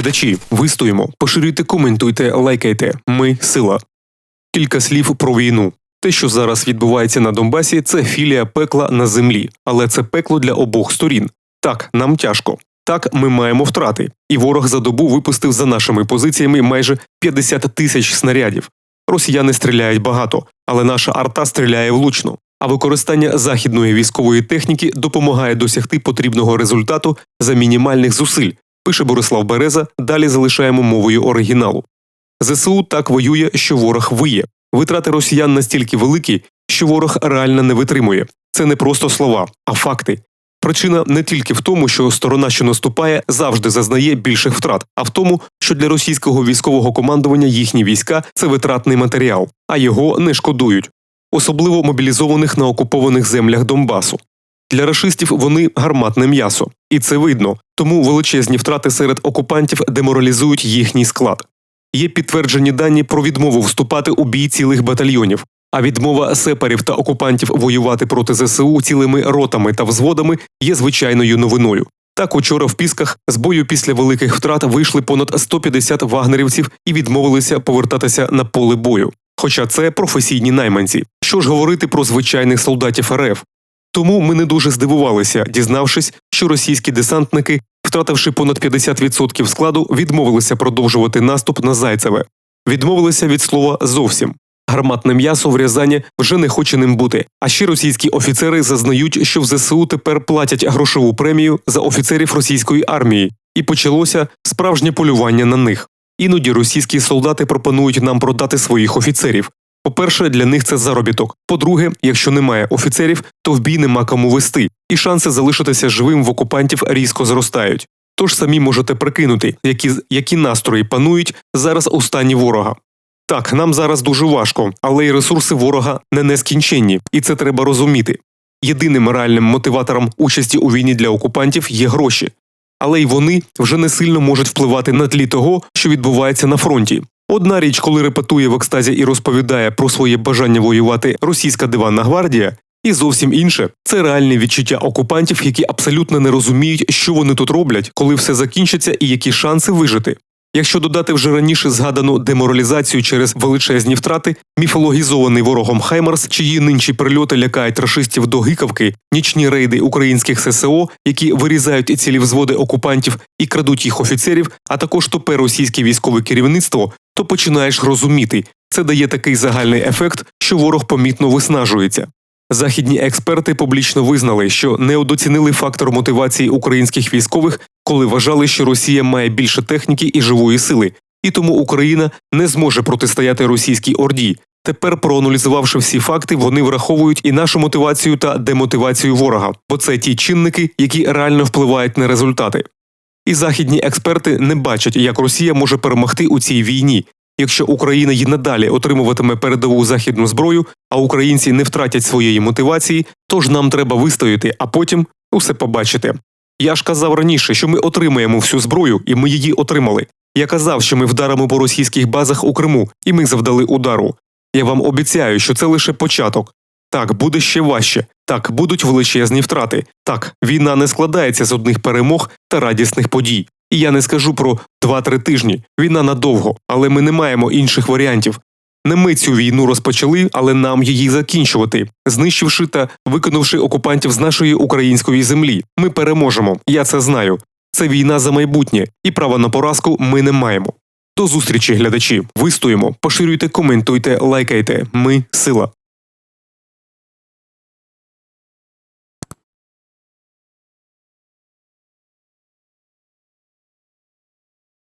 глядачі, вистоїмо, поширюйте, коментуйте, лайкайте. Ми сила. Кілька слів про війну. Те, що зараз відбувається на Донбасі, це філія пекла на землі, але це пекло для обох сторін. Так, нам тяжко. Так, ми маємо втрати, і ворог за добу випустив за нашими позиціями майже 50 тисяч снарядів. Росіяни стріляють багато, але наша арта стріляє влучно. А використання західної військової техніки допомагає досягти потрібного результату за мінімальних зусиль. Пише Борислав Береза. Далі залишаємо мовою оригіналу. ЗСУ так воює, що ворог виє. Витрати росіян настільки великі, що ворог реально не витримує. Це не просто слова, а факти. Причина не тільки в тому, що сторона, що наступає, завжди зазнає більших втрат, а в тому, що для російського військового командування їхні війська це витратний матеріал, а його не шкодують, особливо мобілізованих на окупованих землях Донбасу. Для рашистів вони гарматне м'ясо, і це видно, тому величезні втрати серед окупантів деморалізують їхній склад. Є підтверджені дані про відмову вступати у бій цілих батальйонів, а відмова сепарів та окупантів воювати проти ЗСУ цілими ротами та взводами є звичайною новиною. Так учора в Пісках з бою після великих втрат вийшли понад 150 вагнерівців і відмовилися повертатися на поле бою. Хоча це професійні найманці. Що ж говорити про звичайних солдатів РФ? Тому ми не дуже здивувалися, дізнавшись, що російські десантники, втративши понад 50% складу, відмовилися продовжувати наступ на Зайцеве, відмовилися від слова зовсім. Гарматне м'ясо в Рязані вже не хоче ним бути. А ще російські офіцери зазнають, що в ЗСУ тепер платять грошову премію за офіцерів російської армії, і почалося справжнє полювання на них. Іноді російські солдати пропонують нам продати своїх офіцерів. По-перше, для них це заробіток. По-друге, якщо немає офіцерів, то в бій нема кому вести, і шанси залишитися живим в окупантів різко зростають. Тож самі можете прикинути, які, які настрої панують зараз у стані ворога. Так, нам зараз дуже важко, але й ресурси ворога не нескінченні, і це треба розуміти. Єдиним реальним мотиватором участі у війні для окупантів є гроші, але й вони вже не сильно можуть впливати на тлі того, що відбувається на фронті. Одна річ, коли репетує в екстазі і розповідає про своє бажання воювати російська диванна гвардія, і зовсім інше це реальне відчуття окупантів, які абсолютно не розуміють, що вони тут роблять, коли все закінчиться, і які шанси вижити. Якщо додати вже раніше згадану деморалізацію через величезні втрати, міфологізований ворогом Хаймарс, чиї нинчі прильоти лякають рашистів до гикавки, нічні рейди українських ССО, які вирізають цілі взводи окупантів і крадуть їх офіцерів, а також топе російське військове керівництво, то починаєш розуміти, це дає такий загальний ефект, що ворог помітно виснажується. Західні експерти публічно визнали, що недоцінили фактор мотивації українських військових, коли вважали, що Росія має більше техніки і живої сили, і тому Україна не зможе протистояти російській орді. Тепер, проаналізувавши всі факти, вони враховують і нашу мотивацію та демотивацію ворога, бо це ті чинники, які реально впливають на результати. І західні експерти не бачать, як Росія може перемогти у цій війні, якщо Україна й надалі отримуватиме передову західну зброю, а українці не втратять своєї мотивації, тож нам треба вистояти, а потім усе побачити. Я ж казав раніше, що ми отримаємо всю зброю, і ми її отримали. Я казав, що ми вдаримо по російських базах у Криму, і ми завдали удару. Я вам обіцяю, що це лише початок. Так, буде ще важче, так будуть величезні втрати. Так, війна не складається з одних перемог та радісних подій. І я не скажу про 2-3 тижні. Війна надовго, але ми не маємо інших варіантів. Не ми цю війну розпочали, але нам її закінчувати, знищивши та виконавши окупантів з нашої української землі. Ми переможемо. Я це знаю. Це війна за майбутнє, і права на поразку ми не маємо. До зустрічі, глядачі. Вистоїмо, поширюйте, коментуйте, лайкайте. Ми сила.